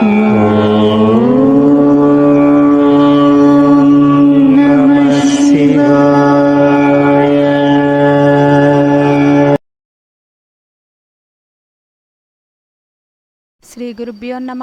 Oh. Shri గురుభ్యో నమ.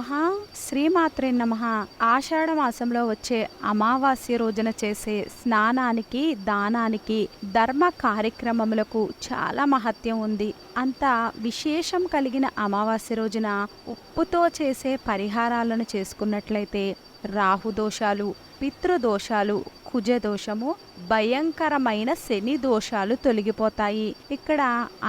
శ్రీమాత్రే నమ. ఆషాఢ మాసంలో వచ్చే అమావాస్య రోజున చేసే స్నానానికి దానానికి ధర్మ కార్యక్రమములకు చాలా మహత్యం ఉంది. అంత విశేషం కలిగిన అమావాస్య రోజున ఉప్పుతో చేసే పరిహారాలను చేసుకున్నట్లయితే రాహుదోషాలు పితృదోషాలు కుజదోషము భయంకరమైన శని దోషాలు తొలగిపోతాయి. ఇక్కడ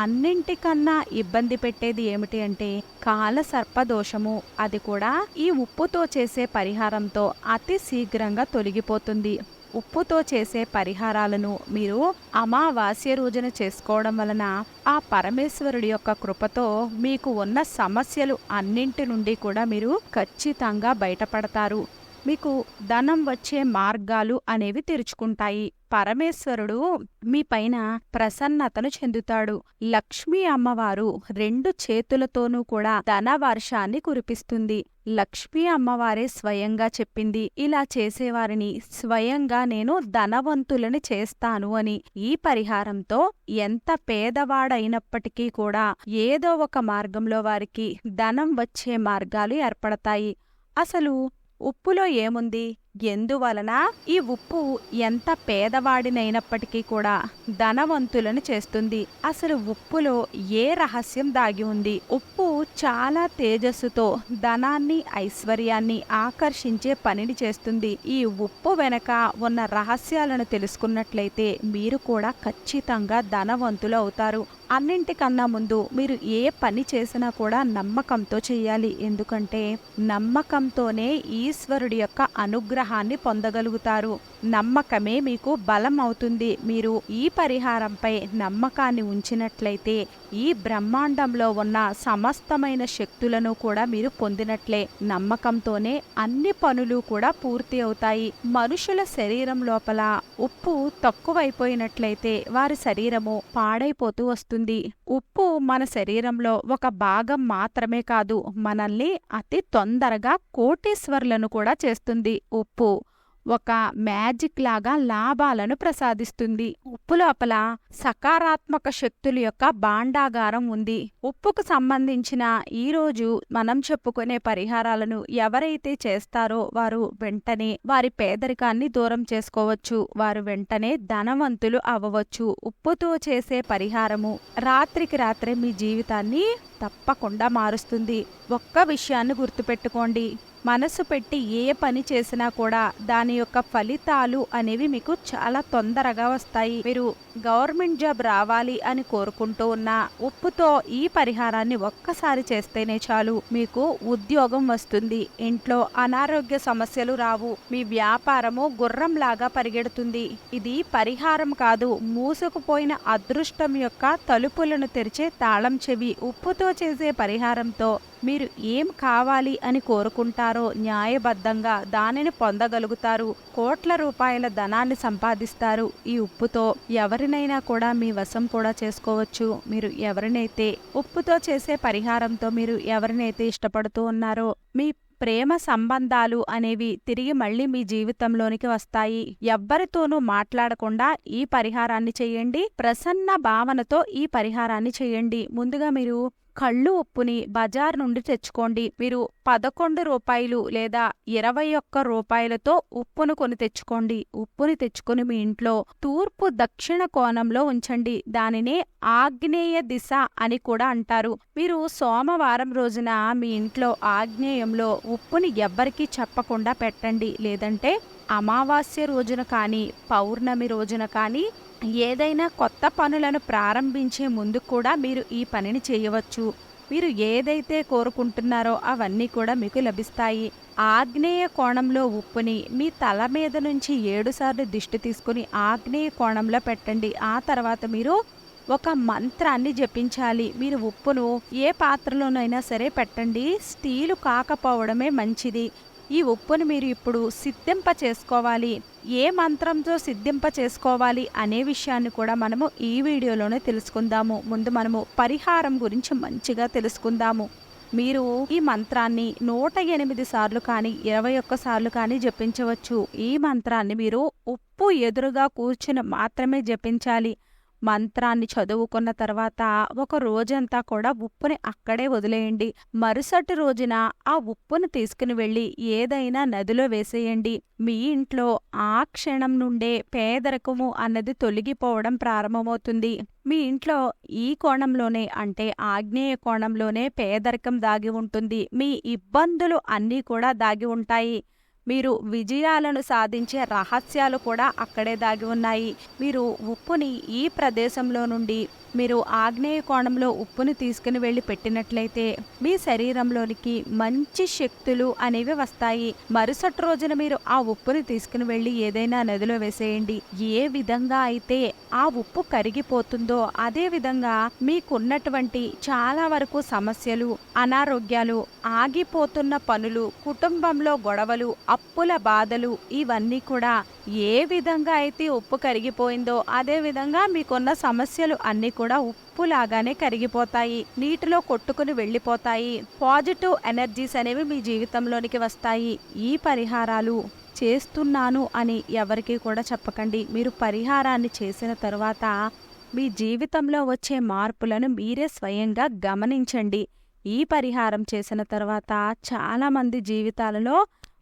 అన్నింటికన్నా ఇబ్బంది పెట్టేది ఏమిటి అంటే కాల సర్ప దోషము అది కూడా ఈ ఉప్పుతో చేసే పరిహారంతో అతి శీఘ్రంగా తొలగిపోతుంది. ఉప్పుతో చేసే పరిహారాలను మీరు అమావాస్య రోజున చేసుకోవడం వలన ఆ పరమేశ్వరుడి యొక్క కృపతో మీకు ఉన్న సమస్యలు అన్నింటి నుండి కూడా మీరు ఖచ్చితంగా బయటపడతారు. మీకు ధనం వచ్చే మార్గాలు అనేవి తెరుచుకుంటాయి. పరమేశ్వరుడు మీ పైన ప్రసన్నతను చెందుతాడు. లక్ష్మీ అమ్మవారు రెండు చేతులతోనూ కూడా ధన వర్షాన్ని కురిపిస్తుంది. లక్ష్మీ అమ్మవారే స్వయంగా చెప్పింది ఇలా చేసేవారిని స్వయంగా నేను ధనవంతులని చేస్తాను అని. ఈ పరిహారంతో ఎంత పేదవాడైనప్పటికీ కూడా ఏదో ఒక మార్గంలో వారికి ధనం వచ్చే మార్గాలు ఏర్పడతాయి. అసలు ఉప్పులో ఏముంది? ఎందువలన ఈ ఉప్పు ఎంత పేదవాడినైనప్పటికీ కూడా ధనవంతులను చేస్తుంది. అసలు ఉప్పులో ఏ రహస్యం దాగి ఉంది? ఉప్పు చాలా తేజస్సుతో ధనాన్ని ఐశ్వర్యాన్ని ఆకర్షించే పనిని చేస్తుంది. ఈ ఉప్పు వెనక ఉన్న రహస్యాలను తెలుసుకున్నట్లయితే మీరు కూడా ఖచ్చితంగా ధనవంతులు అవుతారు. అన్నింటికన్నా ముందు మీరు ఏ పని చేసినా కూడా నమ్మకంతో చేయాలి. ఎందుకంటే నమ్మకంతోనే ఈశ్వరుడి యొక్క అనుగ్రహం అనుగ్రహాన్ని పొందగలుగుతారు. నమ్మకమే మీకు బలం అవుతుంది మీరు ఈ పరిహారంపై నమ్మకాన్ని ఉంచినట్లయితే ఈ బ్రహ్మాండంలో ఉన్న సమస్తమైన శక్తులను కూడా మీరు పొందినట్లే. నమ్మకంతోనే అన్ని పనులు కూడా పూర్తి అవుతాయి. మనుషుల శరీరం లోపల ఉప్పు తక్కువైపోయినట్లయితే వారి శరీరము పాడైపోతూ వస్తుంది. ఉప్పు మన శరీరంలో ఒక భాగం మాత్రమే కాదు మనల్ని అతి తొందరగా కోటేశ్వర్లను కూడా చేస్తుంది. ఉప్పు ఉప్పు ఒక మ్యాజిక్ లాగా లాభాలను ప్రసాదిస్తుంది. ఉప్పు లోపల సకారాత్మక శక్తుల యొక్క భాండాగారం ఉంది. ఉప్పుకు సంబంధించిన ఈ రోజు మనం చెప్పుకునే పరిహారాలను ఎవరైతే చేస్తారో వారు వెంటనే వారి పేదరికాన్ని దూరం చేసుకోవచ్చు. వారు వెంటనే ధనవంతులు అవ్వవచ్చు ఉప్పుతో చేసే పరిహారము రాత్రికి రాత్రే మీ జీవితాన్ని తప్పకుండా మారుస్తుంది. ఒక్క విషయాన్ని గుర్తుపెట్టుకోండి. మనసు పెట్టి ఏ పని చేసినా కూడా దాని యొక్క ఫలితాలు అనేవి మీకు చాలా తొందరగా వస్తాయి. మీరు గవర్నమెంట్ జాబ్ రావాలి అని కోరుకుంటూ ఉన్న ఉప్పుతో ఈ పరిహారాన్ని ఒక్కసారి చేస్తేనే చాలు. మీకు ఉద్యోగం వస్తుంది. ఇంట్లో అనారోగ్య సమస్యలు రావు. మీ వ్యాపారము గుర్రంలాగా పరిగెడుతుంది. ఇది పరిహారం కాదు. మూసుకుపోయిన అదృష్టం యొక్క తలుపులను తెరిచే తాళం చెవి ఉప్పుతో చేసే పరిహారంతో మీరు ఏం కావాలి అని కోరుకుంటారో న్యాయబద్ధంగా దానిని పొందగలుగుతారు. కోట్ల రూపాయల ధనాన్ని సంపాదిస్తారు ఈ ఉప్పుతో. ఎవరినైనా కూడా మీ వశం కూడా చేసుకోవచ్చు. మీరు ఎవరినైతే ఉప్పుతో చేసే పరిహారంతో మీరు ఎవరినైతే ఇష్టపడుతూ ఉన్నారో మీ ప్రేమ సంబంధాలు అనేవి తిరిగి మళ్ళీ మీ జీవితంలోనికి వస్తాయి. ఎవ్వరితోనూ మాట్లాడకుండా ఈ పరిహారాన్ని చేయండి. ప్రసన్న భావనతో ఈ పరిహారాన్ని చేయండి. ముందుగా మీరు కళ్ళు ఉప్పుని బజార్ నుండి తెచ్చుకోండి. మీరు పదకొండు రూపాయలు లేదా ఇరవై ఒక్క రూపాయలతో ఉప్పును కొని తెచ్చుకోండి. ఉప్పుని తెచ్చుకుని మీ ఇంట్లో తూర్పు దక్షిణ కోణంలో ఉంచండి. దానినే ఆగ్నేయ దిశ అని కూడా అంటారు. మీరు సోమవారం రోజున మీ ఇంట్లో ఆగ్నేయంలో ఉప్పుని ఎవ్వరికీ చెప్పకుండా పెట్టండి. లేదంటే అమావాస్య రోజున కానీ పౌర్ణమి రోజున కానీ ఏదైనా కొత్త పనులను ప్రారంభించే ముందు కూడా మీరు ఈ పనిని చేయవచ్చు. మీరు ఏదైతే కోరుకుంటున్నారో అవన్నీ కూడా మీకు లభిస్తాయి. ఆగ్నేయ కోణంలో ఉప్పుని మీ తల మీద నుంచి ఏడుసార్లు దిష్టి తీసుకుని ఆగ్నేయ కోణంలో పెట్టండి. ఆ తర్వాత మీరు ఒక మంత్రాన్ని జపించాలి. మీరు ఉప్పును ఏ పాత్రలోనైనా సరే పెట్టండి. స్టీలు కాకపోవడమే మంచిది. ఈ ఉప్పును మీరు ఇప్పుడు సిద్ధింప చేసుకోవాలి. ఏ మంత్రంతో సిద్ధింప చేసుకోవాలి అనే విషయాన్ని కూడా మనము ఈ వీడియోలోనే తెలుసుకుందాము. ముందు మనము పరిహారం గురించి మంచిగా తెలుసుకుందాము. మీరు ఈ మంత్రాన్ని నూట ఎనిమిది సార్లు కానీ ఇరవై ఒక్క సార్లు కానీ జపించవచ్చు. ఈ మంత్రాన్ని మీరు ఉప్పు ఎదురుగా కూర్చుని మాత్రమే జపించాలి. మంత్రాన్ని చదువుకున్న తర్వాత ఒక రోజంతా కూడా ఉప్పుని అక్కడే వదిలేయండి. మరుసటి రోజున ఆ ఉప్పును తీసుకుని వెళ్ళి ఏదైనా నదిలో వేసేయండి. మీ ఇంట్లో ఆ క్షణం నుండే పేదరికము అన్నది తొలగిపోవడం ప్రారంభమవుతుంది. మీ ఇంట్లో ఈ కోణంలోనే అంటే ఆగ్నేయ కోణంలోనే పేదరికం దాగి ఉంటుంది. మీ ఇబ్బందులు అన్నీ కూడా దాగి ఉంటాయి. మీరు విజయాలను సాధించే రహస్యాలు కూడా అక్కడే దాగి ఉన్నాయి. మీరు ఉప్పుని ఈ ప్రదేశంలో నుండి మీరు ఆగ్నేయ కోణంలో ఉప్పుని తీసుకుని వెళ్ళి పెట్టినట్లయితే మీ శరీరంలోనికి మంచి శక్తులు అనేవి వస్తాయి. మరుసటి రోజున మీరు ఆ ఉప్పుని తీసుకుని వెళ్ళి ఏదైనా నదిలో వేసేయండి. ఏ విధంగా అయితే ఆ ఉప్పు కరిగిపోతుందో అదే విధంగా మీకున్నటువంటి చాలా వరకు సమస్యలు అనారోగ్యాలు ఆగిపోతున్న పనులు కుటుంబంలో గొడవలు అప్పుల బాధలు ఇవన్నీ కూడా ఏ విధంగా అయితే ఉప్పు కరిగిపోయిందో అదే విధంగా మీకున్న సమస్యలు అన్నీ కూడా ఉప్పులాగానే కరిగిపోతాయి. నీటిలో కొట్టుకుని వెళ్ళిపోతాయి. పాజిటివ్ ఎనర్జీస్ అనేవి మీ జీవితంలోనికి వస్తాయి. ఈ పరిహారాలు చేస్తున్నాను అని ఎవరికి కూడా చెప్పకండి. మీరు పరిహారాన్ని చేసిన తరువాత మీ జీవితంలో వచ్చే మార్పులను మీరే స్వయంగా గమనించండి. ఈ పరిహారం చేసిన తర్వాత చాలామంది జీవితాలలో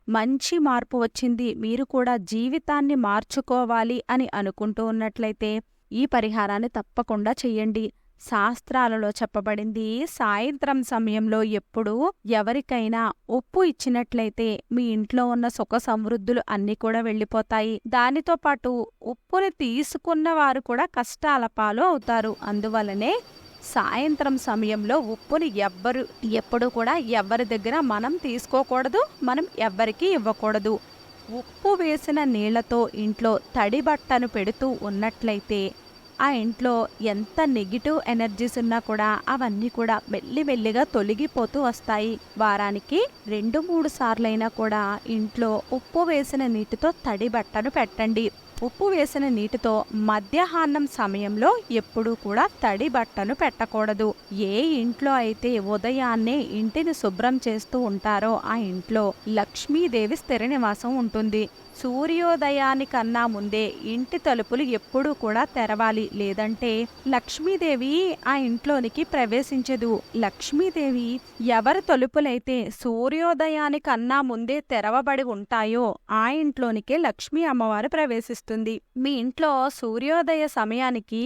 మంచి మార్పు వచ్చింది మీరు కూడా జీవితాన్ని మార్చుకోవాలి అని అనుకుంటూ ఉన్నట్లయితే ఈ పరిహారాన్ని తప్పకుండా చెయ్యండి. శాస్త్రాలలో చెప్పబడింది సాయంత్రం సమయంలో ఎప్పుడూ ఎవరికైనా ఉప్పు ఇచ్చినట్లయితే మీ ఇంట్లో ఉన్న సుఖ సమృద్ధులు అన్నీ కూడా వెళ్ళిపోతాయి. దానితో పాటు ఉప్పుని తీసుకున్న వారు కూడా కష్టాల పాలు అవుతారు. అందువలనే సాయంత్రం సమయంలో ఉప్పుని ఎవ్వరు ఎప్పుడు కూడా ఎవరి దగ్గర మనం తీసుకోకూడదు మనం ఎవ్వరికి ఇవ్వకూడదు. ఉప్పు వేసిన నీళ్ళతో ఇంట్లో తడి బట్టను పెడుతూ ఉన్నట్లయితే ఆ ఇంట్లో ఎంత నెగిటివ్ ఎనర్జీస్ ఉన్నా కూడా అవన్నీ కూడా మెల్లిమెల్లిగా తొలగిపోతూ వస్తాయి. వారానికి రెండు మూడు సార్లైనా కూడా ఇంట్లో ఉప్పు వేసిన నీటితో తడి బట్టను పెట్టండి. ఉప్పు వేసిన నీటితో మధ్యాహ్నం సమయంలో ఎప్పుడూ కూడా తడి బట్టను పెట్టకూడదు. ఏ ఇంట్లో అయితే ఉదయాన్నే ఇంటిని శుభ్రం చేస్తూ ఉంటారో ఆ ఇంట్లో లక్ష్మీదేవి స్థిర నివాసం ఉంటుంది. సూర్యోదయానికన్నా ముందే ఇంటి తలుపులు ఎప్పుడూ కూడా తెరవాలి. లేదంటే లక్ష్మీదేవి ఆ ఇంట్లోనికి ప్రవేశించదు. లక్ష్మీదేవి ఎవరి తలుపులైతే సూర్యోదయానికన్నా ముందే తెరవబడి ఉంటాయో ఆ ఇంట్లోనికే లక్ష్మీ అమ్మవారు ప్రవేశిస్తారు. ప్రవేశిస్తుంది మీ ఇంట్లో సూర్యోదయ సమయానికి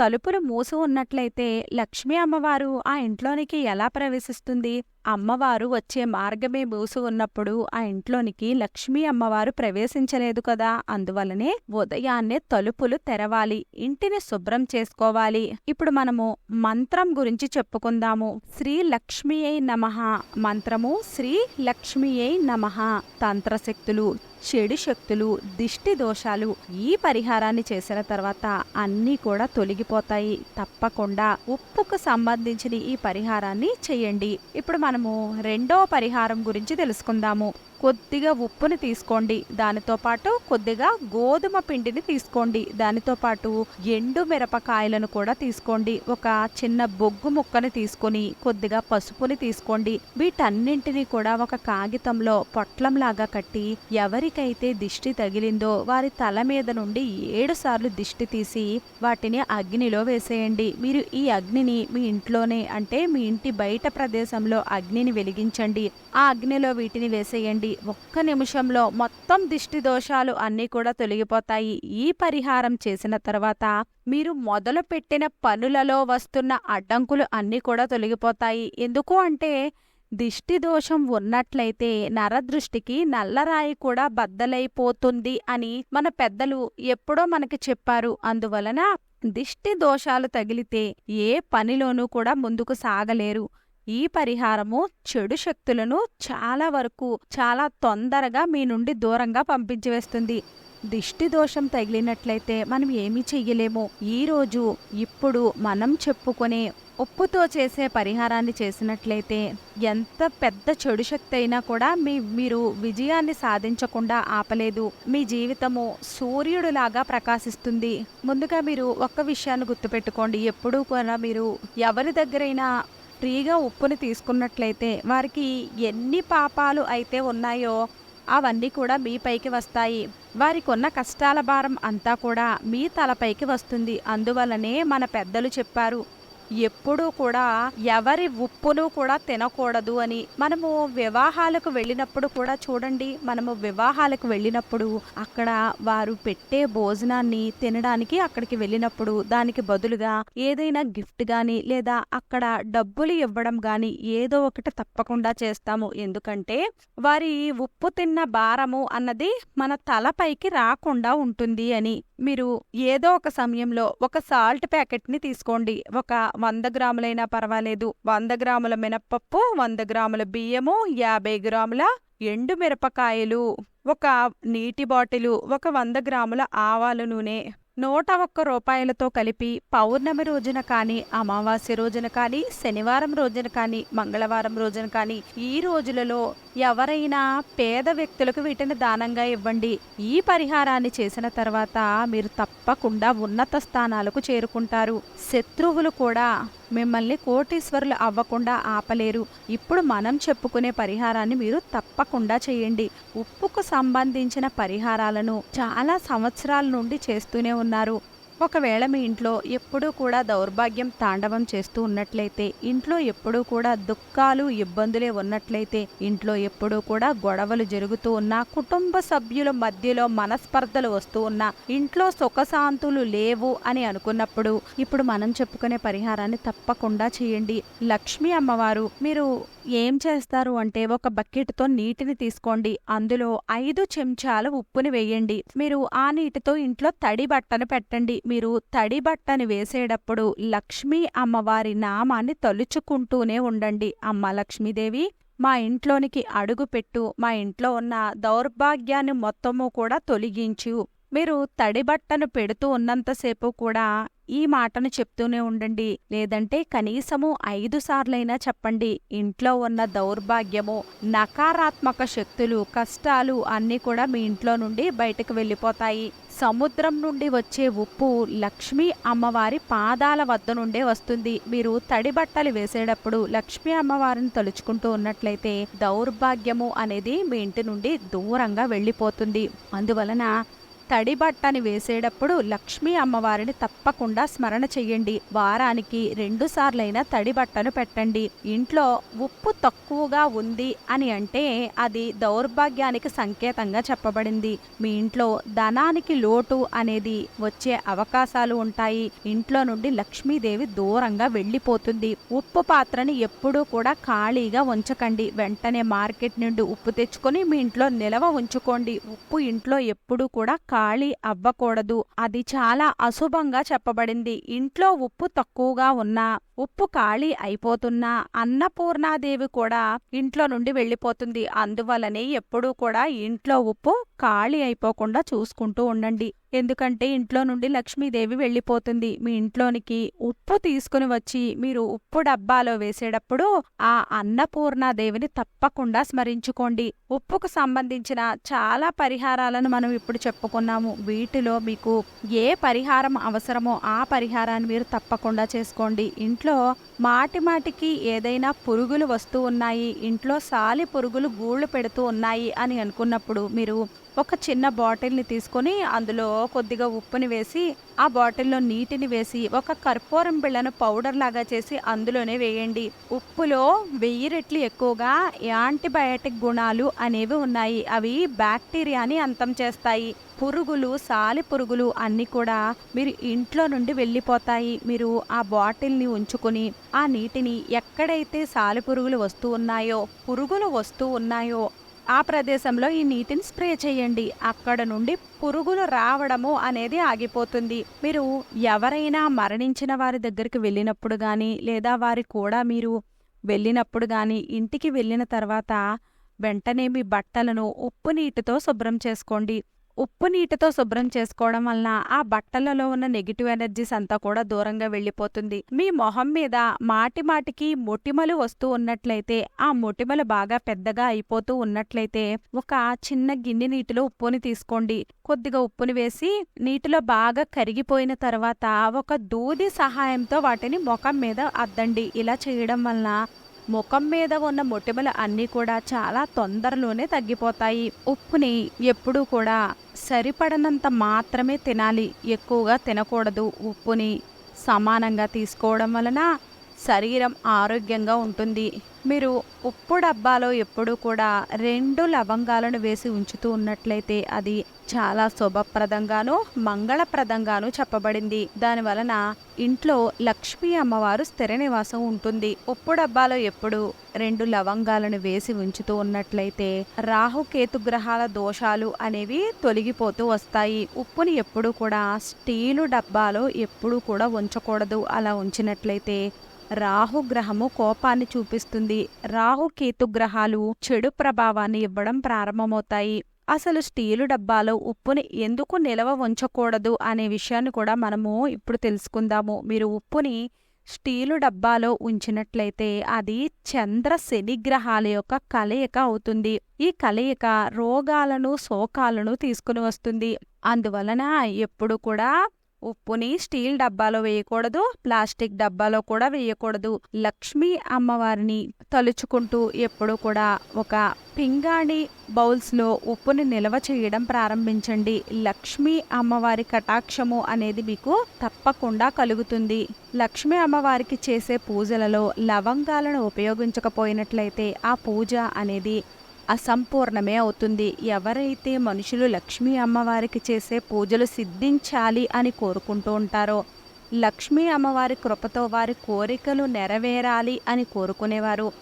తలుపులు మూసి ఉన్నట్లయితే లక్ష్మీ అమ్మవారు ఆ ఇంట్లోనికి ఎలా ప్రవేశిస్తుంది? అమ్మవారు వచ్చే మార్గమే మూసి ఉన్నప్పుడు ఆ ఇంట్లోనికి లక్ష్మీ అమ్మవారు ప్రవేశించలేదు కదా. అందువలనే ఉదయాన్నే తలుపులు తెరవాలి ఇంటిని శుభ్రం చేసుకోవాలి. ఇప్పుడు మనము మంత్రం గురించి చెప్పుకుందాము. శ్రీ లక్ష్మీయై నమ. నమః మంత్రము శ్రీ లక్ష్మీయై నమ. తంత్రశక్తులు చెడు శక్తులు దిష్టి దోషాలు ఈ పరిహారాన్ని చేసిన తర్వాత అన్నీ కూడా తొలగిపోతాయి. తప్పకుండా ఉప్పుకు సంబంధించిన ఈ పరిహారాన్ని చేయండి. ఇప్పుడు మనము రెండో పరిహారం గురించి తెలుసుకుందాము. కొద్దిగా ఉప్పుని తీసుకోండి. దానితో పాటు కొద్దిగా గోధుమ పిండిని తీసుకోండి. దానితో పాటు ఎండు మిరపకాయలను కూడా తీసుకోండి. ఒక చిన్న బొగ్గు ముక్కని తీసుకొని కొద్దిగా పసుపుని తీసుకోండి. వీటన్నింటినీ కూడా ఒక కాగితంలో పొట్లంలాగా కట్టి ఎవరికైతే దిష్టి తగిలిందో వారి తల మీద నుండి ఏడు సార్లు దిష్టి తీసి వాటిని అగ్నిలో వేసేయండి. మీరు ఈ అగ్నిని మీ ఇంట్లోనే అంటే మీ ఇంటి బయట ప్రదేశంలో అగ్నిని వెలిగించండి. ఆ అగ్నిలో వీటిని వేసేయండి. ఒక్క నిమిషంలో మొత్తం దిష్టి దోషాలు అన్నీ కూడా తొలగిపోతాయి. ఈ పరిహారం చేసిన తర్వాత మీరు మొదలుపెట్టిన పనులలో వస్తున్న అడ్డంకులు అన్నీ కూడా తొలగిపోతాయి. ఎందుకు అంటే దిష్టి దోషం ఉన్నట్లయితే నరదృష్టికి నల్లరాయి కూడా బద్దలైపోతుంది అని మన పెద్దలు ఎప్పుడో మనకి చెప్పారు. అందువలన దిష్టి దోషాలు తగిలితే ఏ పనిలోనూ కూడా ముందుకు సాగలేరు. ఈ పరిహారము చెడు శక్తులను చాలా వరకు చాలా తొందరగా మీ నుండి దూరంగా పంపించివేస్తుంది. దిష్టి దోషం తగిలినట్లయితే మనం ఏమీ చెయ్యలేము. ఈరోజు ఇప్పుడు మనం చెప్పుకునే ఉప్పుతో చేసే పరిహారాన్ని చేసినట్లయితే ఎంత పెద్ద చెడు శక్తి అయినా కూడా మీ మీరు విజయాన్ని సాధించకుండా ఆపలేదు. మీ జీవితము సూర్యుడిలాగా ప్రకాశిస్తుంది. ముందుగా మీరు ఒక్క విషయాన్ని గుర్తుపెట్టుకోండి. ఎప్పుడూ కూడా మీరు ఎవరి దగ్గరైనా ఫ్రీగా ఉప్పుని తీసుకున్నట్లయితే వారికి ఎన్ని పాపాలు అయితే ఉన్నాయో అవన్నీ కూడా మీ పైకి వస్తాయి. వారికి ఉన్న కష్టాల భారం అంతా కూడా మీ తలపైకి వస్తుంది. అందువలనే మన పెద్దలు చెప్పారు. ఎప్పుడూ కూడా ఎవరి ఉప్పును కూడా తినకూడదు అని మనము వివాహాలకు వెళ్ళినప్పుడు కూడా చూడండి మనము వివాహాలకు వెళ్ళినప్పుడు అక్కడ వారు పెట్టే భోజనాన్ని తినడానికి అక్కడికి వెళ్ళినప్పుడు దానికి బదులుగా ఏదైనా గిఫ్ట్ గాని లేదా అక్కడ డబ్బులు ఇవ్వడం గాని ఏదో ఒకటి తప్పకుండా చేస్తాము. ఎందుకంటే వారి ఉప్పు తిన్న భారము అన్నది మన తలపైకి రాకుండా ఉంటుంది అని. మీరు ఏదో ఒక సమయంలో ఒక సాల్ట్ ప్యాకెట్ని తీసుకోండి. ఒక వంద గ్రాములైనా పర్వాలేదు. వంద గ్రాముల మినప్పప్పు వంద గ్రాముల బియ్యము యాభై గ్రాముల ఎండు మిరపకాయలు ఒక నీటి బాటిలు ఒక వంద గ్రాముల ఆవాల నూనె. నూట ఒక్క రూపాయలతో కలిపి పౌర్ణమి రోజున కానీ అమావాస్య రోజున కానీ శనివారం రోజున కానీ మంగళవారం రోజున కానీ ఈ రోజులలో ఎవరైనా పేద వ్యక్తులకు వీటిని దానంగా ఇవ్వండి. ఈ పరిహారాన్ని చేసిన తర్వాత మీరు తప్పకుండా ఉన్నత స్థానాలకు చేరుకుంటారు. శత్రువులు కూడా మిమ్మల్ని కోటీశ్వరులు అవ్వకుండా ఆపలేరు. ఇప్పుడు మనం చెప్పుకునే పరిహారాన్ని మీరు తప్పకుండా చేయండి. ఉప్పుకు సంబంధించిన పరిహారాలను చాలా సంవత్సరాల నుండి చేస్తూనే ఉన్నారు. ఒకవేళ మీ ఇంట్లో ఎప్పుడూ కూడా దౌర్భాగ్యం తాండవం చేస్తూ ఉన్నట్లయితే ఇంట్లో ఎప్పుడూ కూడా దుఃఖాలు ఇబ్బందులే ఉన్నట్లయితే ఇంట్లో ఎప్పుడూ కూడా గొడవలు జరుగుతూ ఉన్నా కుటుంబ సభ్యుల మధ్యలో మనస్పర్ధలు వస్తూ ఉన్నా ఇంట్లో సుఖశాంతులు లేవు అని అనుకున్నప్పుడు ఇప్పుడు మనం చెప్పుకునే పరిహారాన్ని తప్పకుండా చేయండి. లక్ష్మీ అమ్మవారు మీరు ఏం చేస్తారు అంటే ఒక బకెట్తో నీటిని తీసుకోండి. అందులో ఐదు చెంచాల ఉప్పుని వేయండి. మీరు ఆ నీటితో ఇంట్లో తడి బట్టను పెట్టండి. మీరు తడి బట్టని వేసేటప్పుడు లక్ష్మీ అమ్మవారి నామాన్ని తలుచుకుంటూనే ఉండండి. అమ్మ లక్ష్మీదేవి మా ఇంట్లోనికి అడుగుపెట్టు మా ఇంట్లో ఉన్న దౌర్భాగ్యాన్ని మొత్తము కూడా తొలగించు. మీరు తడి బట్టను పెడుతూ ఉన్నంతసేపు కూడా ఈ మాటను చెప్తూనే ఉండండి. లేదంటే కనీసము ఐదు సార్లైనా చెప్పండి. ఇంట్లో ఉన్న దౌర్భాగ్యము నకారాత్మక శక్తులు కష్టాలు అన్నీ కూడా మీ ఇంట్లో నుండి బయటకు వెళ్ళిపోతాయి. సముద్రం నుండి వచ్చే ఉప్పు లక్ష్మీ అమ్మవారి పాదాల వద్ద నుండే వస్తుంది. మీరు తడి బట్టలు వేసేటప్పుడు లక్ష్మీ అమ్మవారిని తలుచుకుంటూ ఉన్నట్లయితే దౌర్భాగ్యము అనేది మీ ఇంటి నుండి దూరంగా వెళ్ళిపోతుంది. అందువలన తడి బట్టని వేసేటప్పుడు లక్ష్మీ అమ్మవారిని తప్పకుండా స్మరణ చెయ్యండి. వారానికి రెండు సార్లైనా తడి బట్టను పెట్టండి. ఇంట్లో ఉప్పు తక్కువగా ఉంది అని అంటే అది దౌర్భాగ్యానికి సంకేతంగా చెప్పబడింది. మీ ఇంట్లో ధనానికి లోటు అనేది వచ్చే అవకాశాలు ఉంటాయి. ఇంట్లో నుండి లక్ష్మీదేవి దూరంగా వెళ్ళిపోతుంది. ఉప్పు పాత్రని ఎప్పుడూ కూడా ఖాళీగా ఉంచకండి. వెంటనే మార్కెట్ నుండి ఉప్పు తెచ్చుకొని మీ ఇంట్లో నిలవ ఉంచుకోండి. ఉప్పు ఇంట్లో ఎప్పుడూ కూడా ఖాళీ అవ్వకూడదు. అది చాలా అశుభంగా చెప్పబడింది. ఇంట్లో ఉప్పు తక్కువగా ఉన్నా ఉప్పు ఖాళీ అయిపోతున్నా అన్నపూర్ణాదేవి కూడా ఇంట్లో నుండి వెళ్ళిపోతుంది. అందువలనే ఎప్పుడూ కూడా ఇంట్లో ఉప్పు ఖాళీ అయిపోకుండా చూసుకుంటూ ఉండండి. ఎందుకంటే ఇంట్లో నుండి లక్ష్మీదేవి వెళ్ళిపోతుంది. మీ ఇంట్లోనికి ఉప్పు తీసుకుని వచ్చి మీరు ఉప్పు డబ్బాలో వేసేటప్పుడు ఆ అన్నపూర్ణాదేవిని తప్పకుండా స్మరించుకోండి. ఉప్పుకు సంబంధించిన చాలా పరిహారాలను మనం ఇప్పుడు చెప్పుకున్నాము. వీటిలో మీకు ఏ పరిహారం అవసరమో ఆ పరిహారాన్ని మీరు తప్పకుండా చేసుకోండి. ఇంట్లో మాటి మాటికి ఏదైనా పురుగులు వస్తూ ఉన్నాయి. ఇంట్లో సాలి పురుగులు గూళ్ళు పెడుతూ ఉన్నాయి అని అనుకున్నప్పుడు మీరు ఒక చిన్న బాటిల్ని తీసుకొని అందులో కొద్దిగా ఉప్పుని వేసి ఆ బాటిల్లో నీటిని వేసి ఒక కర్పూరం బిళ్ళను పౌడర్ లాగా చేసి అందులోనే వేయండి. ఉప్పులో వెయ్యి రెట్లు ఎక్కువగా యాంటీబయాటిక్ గుణాలు అనేవి ఉన్నాయి. అవి బ్యాక్టీరియాని అంతం చేస్తాయి. పురుగులు సాలి పురుగులు అన్నీ కూడా మీరు ఇంట్లో నుండి వెళ్ళిపోతాయి. మీరు ఆ బాటిల్ని ఉంచుకొని ఆ నీటిని ఎక్కడైతే సాలి పురుగులు వస్తూ ఉన్నాయో పురుగులు వస్తూ ఉన్నాయో ఆ ప్రదేశంలో ఈ నీటిని స్ప్రే చేయండి. అక్కడ నుండి పురుగులు రావడము అనేది ఆగిపోతుంది. మీరు ఎవరైనా మరణించిన వారి దగ్గరికి వెళ్ళినప్పుడు కానీ లేదా వారి కూడా మీరు వెళ్ళినప్పుడు కానీ ఇంటికి వెళ్ళిన తర్వాత వెంటనే మీ బట్టలను ఉప్పు నీటితో శుభ్రం చేసుకోండి. ఉప్పు నీటితో శుభ్రం చేసుకోవడం వలన ఆ బట్టలలో ఉన్న నెగిటివ్ ఎనర్జీస్ అంతా కూడా దూరంగా వెళ్ళిపోతుంది. మీ మొహం మీద మాటి మాటికి మొటిమలు వస్తూ ఉన్నట్లయితే ఆ మొటిమలు బాగా పెద్దగా అయిపోతూ ఉన్నట్లయితే ఒక చిన్న గిన్నె నీటిలో ఉప్పుని తీసుకోండి. కొద్దిగా ఉప్పుని వేసి నీటిలో బాగా కరిగిపోయిన తర్వాత ఒక దూది సహాయంతో వాటిని ముఖం మీద అద్దండి. ఇలా చేయడం వలన ముఖం మీద ఉన్న మొటిమలు అన్నీ కూడా చాలా తొందరలోనే తగ్గిపోతాయి. ఉప్పుని ఎప్పుడూ కూడా సరిపడనంత మాత్రమే తినాలి. ఎక్కువగా తినకూడదు ఉప్పుని సమానంగా తీసుకోవడం వలన శరీరం ఆరోగ్యంగా ఉంటుంది. మీరు ఉప్పు డబ్బాలో ఎప్పుడూ కూడా రెండు లవంగాలను వేసి ఉంచుతూ ఉన్నట్లయితే అది చాలా శుభప్రదంగాను మంగళప్రదంగాను చెప్పబడింది. దాని వలన ఇంట్లో లక్ష్మీ అమ్మవారు స్థిర నివాసం ఉంటుంది. ఉప్పు డబ్బాలో ఎప్పుడు రెండు లవంగాలను వేసి ఉంచుతూ ఉన్నట్లయితే రాహుకేతు గ్రహాల దోషాలు అనేవి తొలగిపోతూ వస్తాయి. ఉప్పుని ఎప్పుడు కూడా స్టీలు డబ్బాలో ఎప్పుడూ కూడా ఉంచకూడదు. అలా ఉంచినట్లయితే రాహుగ్రహము కోపాన్ని చూపిస్తుంది. రాహుకేతు గ్రహాలు చెడు ప్రభావాన్ని ఇవ్వడం ప్రారంభమవుతాయి. అసలు స్టీలు డబ్బాలో ఉప్పుని ఎందుకు నిలవ ఉంచకూడదు అనే విషయాన్ని కూడా మనము ఇప్పుడు తెలుసుకుందాము. మీరు ఉప్పుని స్టీలు డబ్బాలో ఉంచినట్లయితే అది చంద్ర శనిగ్రహాల యొక్క కలయిక అవుతుంది. ఈ కలయిక రోగాలను శోకాలను తీసుకుని వస్తుంది. అందువలన ఎప్పుడు కూడా ఉప్పుని స్టీల్ డబ్బాలో వేయకూడదు ప్లాస్టిక్ డబ్బాలో కూడా వేయకూడదు. లక్ష్మీ అమ్మవారిని తలుచుకుంటూ ఎప్పుడు కూడా ఒక పింగాణి బౌల్స్లో ఉప్పుని నిల్వ చేయడం ప్రారంభించండి. లక్ష్మీ అమ్మవారి కటాక్షము అనేది మీకు తప్పకుండా కలుగుతుంది. లక్ష్మీ అమ్మవారికి చేసే పూజలలో లవంగాలను ఉపయోగించకపోయినట్లయితే ఆ పూజ అనేది అసంపూర్ణమే అవుతుంది. ఎవరైతే మనుషులు లక్ష్మీ అమ్మవారికి చేసే పూజలు సిద్ధించాలి అని కోరుకుంటూ ఉంటారో లక్ష్మీ అమ్మవారి కృపతో వారి కోరికలు నెరవేరాలి అని కోరుకునేవారు.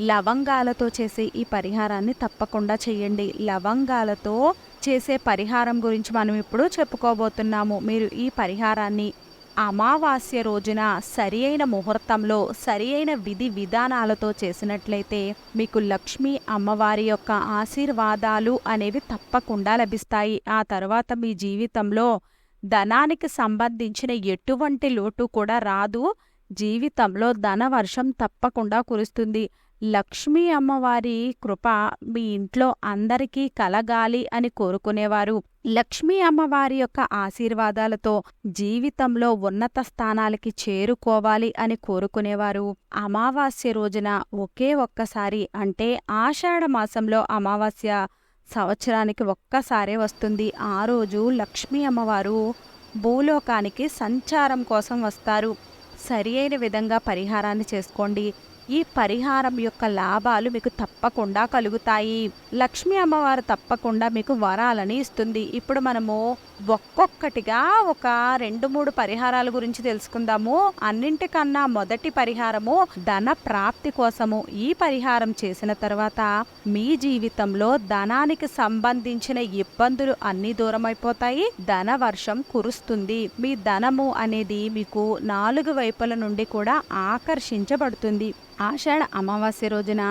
లవంగాలతో చేసే ఈ పరిహారాన్ని తప్పకుండా చేయండి. లవంగాలతో చేసే పరిహారం గురించి మనం ఇప్పుడు చెప్పుకోబోతున్నాము. మీరు ఈ పరిహారాన్ని అమావాస్య రోజున సరి అయిన ముహూర్తంలో సరి అయిన విధి విధానాలతో చేసినట్లయితే మీకు లక్ష్మీ అమ్మవారి యొక్క ఆశీర్వాదాలు అనేవి తప్పకుండా లభిస్తాయి. ఆ తర్వాత మీ జీవితంలో ధనానికి సంబంధించిన ఎటువంటి లోటు కూడా రాదు. జీవితంలో ధనవర్షం తప్పకుండా కురుస్తుంది. లక్ష్మీ అమ్మవారి కృప మీ ఇంట్లో అందరికీ కలగాలి అని కోరుకునేవారు. లక్ష్మీ అమ్మవారి యొక్క ఆశీర్వాదాలతో జీవితంలో ఉన్నత స్థానాలకి చేరుకోవాలి అని కోరుకునేవారు. అమావాస్య రోజున ఒకే ఒక్కసారి అంటే ఆషాఢ మాసంలో అమావాస్య సంవత్సరానికి ఒక్కసారే వస్తుంది. ఆ రోజు లక్ష్మీ అమ్మవారు భూలోకానికి సంచారం కోసం వస్తారు. సరి అయిన విధంగా పరిహారాన్ని చేసుకోండి. ఈ పరిహారం యొక్క లాభాలు మీకు తప్పకుండా కలుగుతాయి. లక్ష్మీ అమ్మవారు తప్పకుండా మీకు వరాలని ఇస్తుంది. ఇప్పుడు మనము ఒక్కొక్కటిగా ఒక రెండు మూడు పరిహారాల గురించి తెలుసుకుందాము. అన్నింటికన్నా మొదటి పరిహారము ధన ప్రాప్తి కోసము. ఈ పరిహారం చేసిన తర్వాత మీ జీవితంలో ధనానికి సంబంధించిన ఇబ్బందులు అన్ని దూరమైపోతాయి. ధన వర్షం కురుస్తుంది. మీ ధనము అనేది మీకు నాలుగు వైపుల నుండి కూడా ఆకర్షించబడుతుంది. ఆషాఢ అమావాస్య రోజున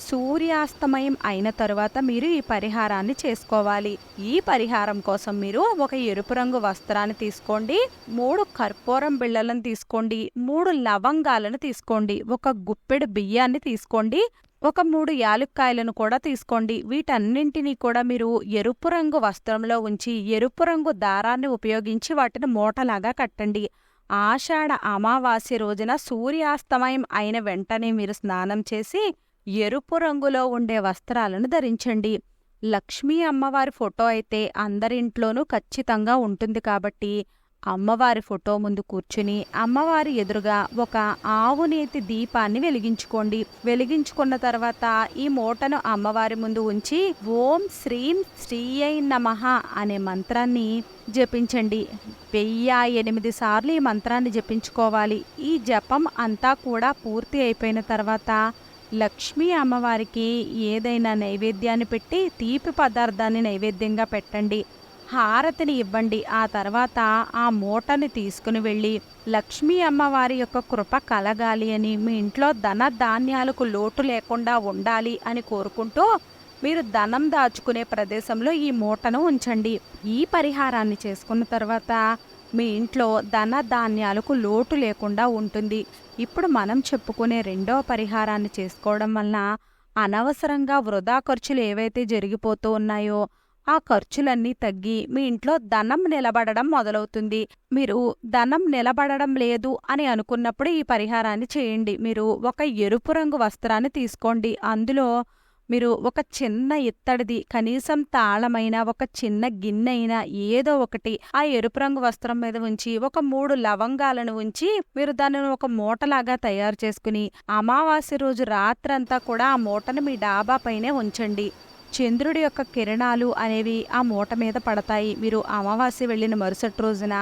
సూర్యాస్తమయం అయిన తరువాత మీరు ఈ పరిహారాన్ని చేసుకోవాలి. ఈ పరిహారం కోసం మీరు ఒక ఎరుపు రంగు వస్త్రాన్ని తీసుకోండి మూడు కర్పూరం బిళ్ళలను తీసుకోండి మూడు లవంగాలను తీసుకోండి ఒక గుప్పెడు బియ్యాన్ని తీసుకోండి ఒక మూడు యాలుక్కాయలను కూడా తీసుకోండి. వీటన్నింటినీ కూడా మీరు ఎరుపు రంగు వస్త్రంలో ఉంచి ఎరుపు రంగు దారాన్ని ఉపయోగించి వాటిని మూటలాగా కట్టండి. ఆషాఢ అమావాస్య రోజున సూర్యాస్తమయం అయిన వెంటనే మీరు స్నానం చేసి ఎరుపు రంగులో ఉండే వస్త్రాలను ధరించండి. లక్ష్మీ అమ్మవారి ఫోటో అయితే అందరింట్లోనూ ఖచ్చితంగా ఉంటుంది కాబట్టి అమ్మవారి ఫోటో ముందు కూర్చుని అమ్మవారి ఎదురుగా ఒక ఆవునేతి దీపాన్ని వెలిగించుకోండి. వెలిగించుకున్న తర్వాత ఈ మూటను అమ్మవారి ముందు ఉంచి ఓం శ్రీం శ్రీ అయి నమః అనే మంత్రాన్ని జపించండి. వెయ్యి ఎనిమిది సార్లు ఈ మంత్రాన్ని జపించుకోవాలి. ఈ జపం అంతా కూడా పూర్తి అయిపోయిన తర్వాత లక్ష్మీ అమ్మవారికి ఏదైనా నైవేద్యాన్ని పెట్టి తీపి పదార్థాన్ని నైవేద్యంగా పెట్టండి. హారతిని ఇవ్వండి. ఆ తర్వాత ఆ మూటని తీసుకుని వెళ్ళి లక్ష్మీ అమ్మవారి యొక్క కృప కలగాలి అని మీ ఇంట్లో ధన ధాన్యాలకు లోటు లేకుండా ఉండాలి అని కోరుకుంటూ మీరు ధనం దాచుకునే ప్రదేశంలో ఈ మూటను ఉంచండి. ఈ పరిహారాన్ని చేసుకున్న తర్వాత మీ ఇంట్లో ధన ధాన్యాలకు లోటు లేకుండా ఉంటుంది. ఇప్పుడు మనం చెప్పుకునే రెండో పరిహారాన్ని చేసుకోవడం వలన అనవసరంగా వృధా ఖర్చులు ఏవైతే జరిగిపోతూ ఉన్నాయో ఆ ఖర్చులన్నీ తగ్గి మీ ఇంట్లో ధనం నిలబడడం మొదలవుతుంది. మీరు ధనం నిలబడడం లేదు అని అనుకున్నప్పుడు ఈ పరిహారాన్ని చేయండి. మీరు ఒక ఎరుపు రంగు వస్త్రాన్ని తీసుకోండి. అందులో మీరు ఒక చిన్న ఇత్తడిది కనీసం తాళమైన ఒక చిన్న గిన్నె అయినా ఏదో ఒకటి ఆ ఎరుపు రంగు వస్త్రం మీద ఉంచి ఒక మూడు లవంగాలను ఉంచి మీరు దానిని ఒక మూటలాగా తయారు చేసుకుని అమావాస్య రోజు రాత్రంతా కూడా ఆ మూటను మీ డాబా పైనే ఉంచండి. చంద్రుడి యొక్క కిరణాలు అనేవి ఆ మూట మీద పడతాయి. మీరు అమావాస్య వెళ్ళిన మరుసటి రోజున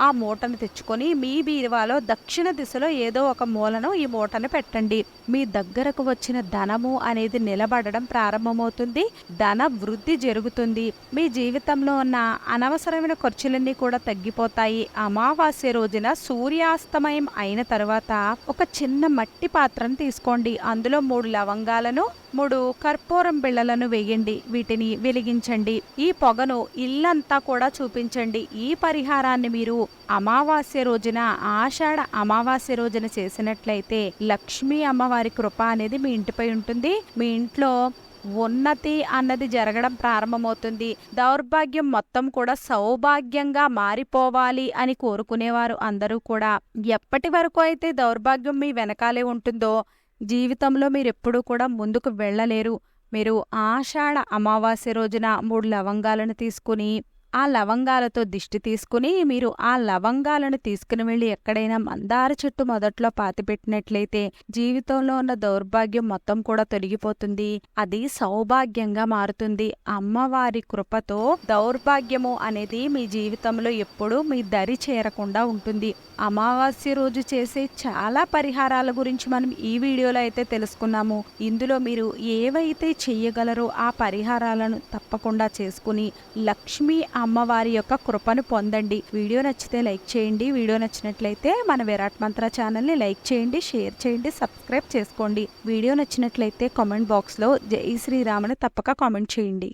ఆ మూటను తెచ్చుకొని మీ బీరువాలో దక్షిణ దిశలో ఏదో ఒక మూలను ఈ మూటను పెట్టండి. మీ దగ్గరకు వచ్చిన ధనము అనేది నిలబడడం ప్రారంభమవుతుంది. ధన వృద్ధి జరుగుతుంది. మీ జీవితంలో ఉన్న అనవసరమైన ఖర్చులన్నీ కూడా తగ్గిపోతాయి. అమావాస్య రోజున సూర్యాస్తమయం అయిన తర్వాత ఒక చిన్న మట్టి పాత్రను తీసుకోండి. అందులో మూడు లవంగాలను మూడు కర్పూరం బిళ్ళలను వేయండి. వీటిని వెలిగించండి. ఈ పొగను ఇల్లంతా కూడా చూపించండి. ఈ పరిహారాన్ని మీరు అమావాస్య రోజున ఆషాఢ అమావాస్య రోజున చేసినట్లయితే లక్ష్మీ అమ్మవారి కృప అనేది మీ ఇంటిపై ఉంటుంది. మీ ఇంట్లో ఉన్నతి అన్నది జరగడం ప్రారంభమవుతుంది. దౌర్భాగ్యం మొత్తం కూడా సౌభాగ్యంగా మారిపోవాలి అని కోరుకునేవారు అందరూ కూడా. ఎప్పటి వరకు అయితే దౌర్భాగ్యం మీ వెనకాలే ఉంటుందో జీవితంలో మీరు ఎప్పుడూ కూడా ముందుకు వెళ్ళలేరు. మీరు ఆషాఢ అమావాస్య రోజున మూడు లవంగాలను తీసుకుని ఆ లవంగాలతో దిష్టి తీసుకుని మీరు ఆ లవంగాలను తీసుకుని వెళ్ళి ఎక్కడైనా మందార చెట్టు మొదట్లో పాతిపెట్టినట్లయితే జీవితంలో ఉన్న దౌర్భాగ్యం మొత్తం కూడా తొలగిపోతుంది. అది సౌభాగ్యంగా మారుతుంది. అమ్మవారి కృపతో దౌర్భాగ్యము అనేది మీ జీవితంలో ఎప్పుడూ మీ దరి చేరకుండా ఉంటుంది. అమావాస్య రోజు చేసే చాలా పరిహారాల గురించి మనం ఈ వీడియోలో అయితే తెలుసుకున్నాము. ఇందులో మీరు ఏవైతే చేయగలరో ఆ పరిహారాలను తప్పకుండా చేసుకుని లక్ష్మీ అమ్మవారి యొక్క కృపను పొందండి. వీడియో నచ్చితే లైక్ చేయండి. వీడియో నచ్చినట్లయితే మన విరాట్ మంత్ర ఛానల్ని లైక్ చేయండి షేర్ చేయండి సబ్స్క్రైబ్ చేసుకోండి. వీడియో నచ్చినట్లయితే కామెంట్ బాక్స్లో జై శ్రీరామని తప్పక కామెంట్ చేయండి.